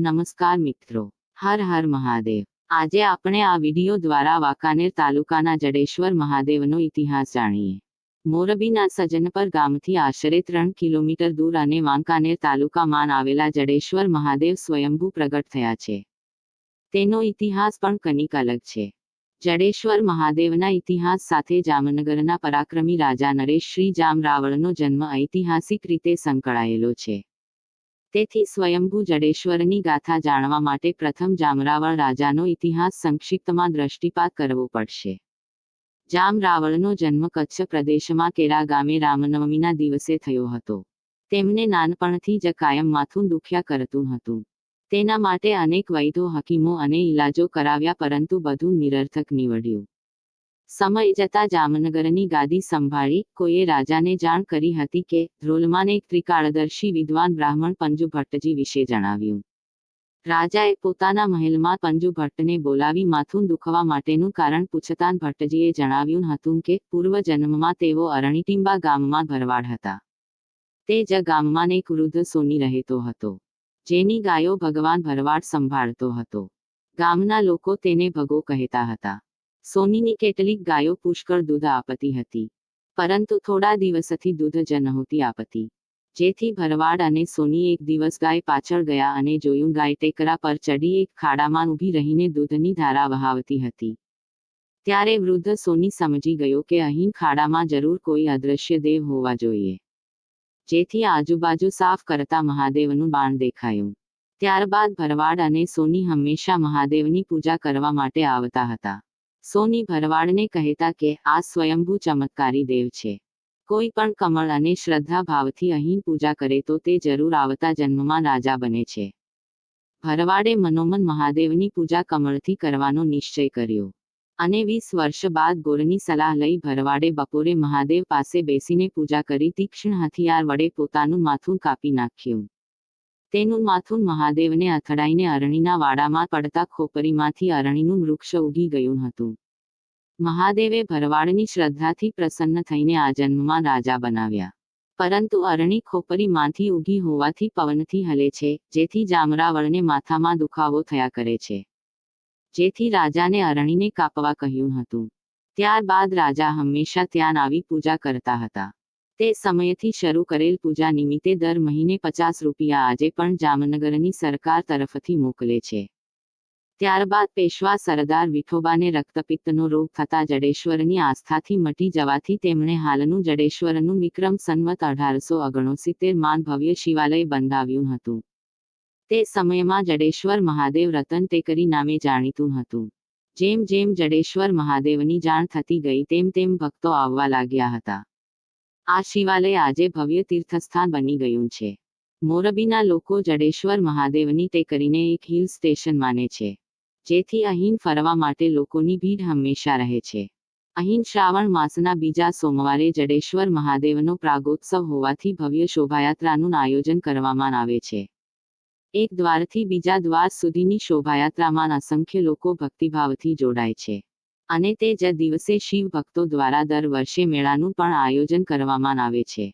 નમસ્કાર મિત્રો. હર હર મહાદેવ. આજે આપણે આ વીડિયો દ્વારા વાંકાનેર તાલુકાના જડેશ્વર મહાદેવનો ઇતિહાસ જાણીએ. મોરબીના સજનપર ગામથી આશરે ત્રણ કિલોમીટર દૂર અને વાંકાનેર તાલુકામાં આવેલા જડેશ્વર મહાદેવ સ્વયંભૂ પ્રગટ થયા છે. તેનો ઇતિહાસ પણ કનિક અલગ છે. જડેશ્વર મહાદેવના ઇતિહાસ સાથે જામનગરના પરાક્રમી રાજા નરેશ શ્રી જામ રાવળનો જન્મ ઐતિહાસિક રીતે સંકળાયેલો છે. તેથી સ્વયંભુ જડેશ્વરની ગાથા જાણવા માટે પ્રથમ જામરાવળ રાજાનો ઇતિહાસ સંક્ષિપ્તમાં દ્રષ્ટિપાત કરવો પડશે. જામ જન્મ કચ્છ પ્રદેશમાં કેરા ગામે રામનવમીના દિવસે થયો હતો. તેમને નાનપણથી જ કાયમ માથું દુખ્યા કરતું હતું. તેના માટે અનેક વૈદો હકીમો અને ઇલાજો કરાવ્યા પરંતુ બધું નિરર્થક નીવડ્યું. સમય જતા જામનગરની ગાદી સંભાળી કોઈએ રાજાને જાણ કરી હતી કે ધ્રોલમાને એક ત્રિકાળદર્શી વિદ્વાન બ્રાહ્મણ પંજુ ભટ્ટજી વિશે જણાવ્યું. રાજાએ પોતાના મહેલમાં પંજુ ભટ્ટને બોલાવી માથું દુખવા માટેનું કારણ પૂછતાં ભટ્ટજીએ જણાવ્યું હતું કે પૂર્વ જન્મમાં તેઓ અરણીટીંબા ગામમાં ભરવાડ હતા. તે જ ગામમાં એક વૃદ્ધ સોની રહેતો હતો, જેની ગાયો ભગવાન ભરવાડ સંભાળતો હતો. ગામના લોકો તેને ભગો કહેતા હતા. સોનીની કેટલીક ગાયો પુષ્કળ દૂધ આપતી હતી. પરંતુ થોડા દિવસથી દૂધ જ નહોતી આપતી. જેથી ભરવાડ અને સોની એક દિવસ ગાય પાછળ ગયા અને જોયું ગાય ટેકરા પર ચડી એક ખાડામાં ઊભી રહીને દૂધની ધારા વહાવતી હતી. ત્યારે વૃદ્ધ સોની સમજી ગયો કે અહીં ખાડામાં જરૂર કોઈ અદ્રશ્ય દેવ હોવા જોઈએ. જેથી આજુબાજુ સાફ કરતા મહાદેવનું બાણ દેખાયું. ત્યારબાદ ભરવાડ અને સોની હંમેશા મહાદેવની પૂજા કરવા માટે આવતા હતા. સોની ભરવાડને કહેતા કે, આ સ્વયંભૂ ચમત્કારી દેવ છે. કોઈ પણ કમળ અને શ્રદ્ધા ભાવથી અહીં પૂજા કરે તો તે જરૂર આવતા જન્મમાં રાજા બને છે. ભરવાડે મનોમન મહાદેવની પૂજા કમળથી કરવાનો નિશ્ચય કર્યો. અને વીસ વર્ષ બાદ ગોરની સલાહ લઈ ભરવાડે બપોરે મહાદેવ પાસે બેસીને પૂજા કરી તીક્ષ્ણ હથિયાર વડે પોતાનું માથું કાપી નાખ્યું. તેનું માથું મહાદેવને અથડાઈને અરણીના વાડામાં પડતા ખોપરીમાંથી અરણીનું વૃક્ષ ઉગી ગયું હતું. મહાદેવે ભરવાડની શ્રદ્ધાથી પ્રસન્ન થઈને આ જન્મમાં રાજા બનાવ્યા. પરંતુ અરણી ખોપરીમાંથી ઉગી હોવાથી પવનથી હલે છે, જેથી જામરાવળને માથામાં દુખાવો થયા કરે છે. જેથી રાજાને અરણીને કાપવા કહ્યું હતું. ત્યારબાદ રાજા હંમેશા ત્યાં આવી પૂજા કરતા હતા. તે સમયથી શરૂ કરેલ પૂજા નિમિત્તે દર મહિને પચાસ રૂપિયા આજે પણ જામનગરની સરકાર તરફથી મોકલે છે. ત્યારબાદ પેશવા સરદાર વિઠોબાને રક્તપિત્તનો રોગ થતા જડેશ્વરની આસ્થાથી મટી જવાથી તેમણે હાલનું જડેશ્વરનું વિક્રમ સંવત અઢારસો ઓગણસિત્તેર માન ભવ્ય શિવાલય બંધાવ્યું હતું. તે સમયમાં જડેશ્વર મહાદેવ રતન ટેકરી નામે જાણીતું હતું. જેમ જેમ જડેશ્વર મહાદેવની જાણ થતી ગઈ તેમ તેમ ભક્તો આવવા લાગ્યા હતા. આ શિવાલય આજે ભવ્ય તીર્થસ્થાન બની ગયું છે. મોરબીના લોકો જડેશ્વર મહાદેવની તે કરીને એક હિલ સ્ટેશન માને છે, જેથી અહીં ફરવા માટે લોકોની ભીડ હંમેશા રહે છે. અહીં શ્રાવણ માસના બીજા સોમવારે જડેશ્વર મહાદેવનો પ્રાગોત્સવ હોવાથી ભવ્ય શોભાયાત્રાનું આયોજન કરવામાં આવે છે. એક દ્વારથી બીજા દ્વાર સુધીની શોભાયાત્રામાં અસંખ્ય લોકો ભક્તિભાવથી જોડાય છે. અને તે જ દિવસે શિવ ભક્તો દ્વારા દર વર્ષે મેળાનું પણ આયોજન કરવામાં આવે છે.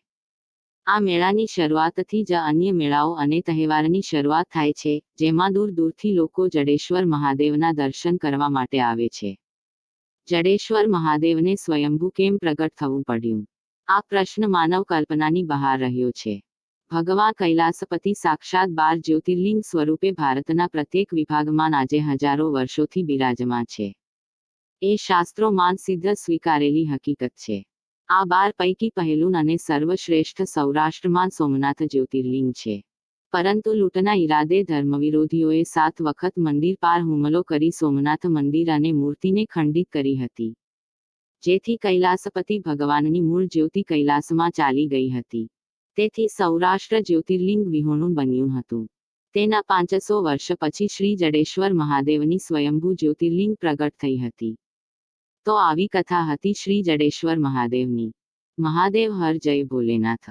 આ મેળાની શરૂઆતથી જ અન્ય મેળાઓ અને તહેવારની શરૂઆત થાય છે, જેમાં દૂર દૂરથી લોકો જડેશ્વર મહાદેવના દર્શન કરવા માટે આવે છે. જડેશ્વર મહાદેવને સ્વયંભૂ કેમ પ્રગટ થવું પડ્યું? આ પ્રશ્ન માનવ કલ્પનાની બહાર રહ્યો છે. ભગવાન કૈલાસપતિ સાક્ષાત બાર જ્યોતિર્લિંગ સ્વરૂપે ભારતના પ્રત્યેક વિભાગમાં આજે હજારો વર્ષોથી બિરાજમાન છે. એ શાસ્ત્રોમાં સિદ્ધ સ્વીકારેલી હકીકત છે. આ બાર પૈકી પહેલું અને સર્વશ્રેષ્ઠ સૌરાષ્ટ્રમાં સોમનાથ જ્યોતિર્લિંગ છે. પરંતુ લૂંટના ઈરાદે ધર્મવિરોધીઓએ સાત વખત મંદિર પાર હુમલો કરી સોમનાથ મંદિર અને મૂર્તિને ખંડિત કરી હતી. જેથી કૈલાસપતિ ભગવાનની મૂળ જ્યોતિ કૈલાસમાં ચાલી ગઈ હતી. તેથી સૌરાષ્ટ્ર જ્યોતિર્લિંગ વિહોણું બન્યું હતું. તેના પાંચસો વર્ષ પછી શ્રી જડેશ્વર મહાદેવની સ્વયંભૂ જ્યોતિર્લિંગ પ્રગટ થઈ હતી. તો આવી કથા હતી શ્રી જડેશ્વર મહાદેવની. મહાદેવ હર જય ભોલેનાથ.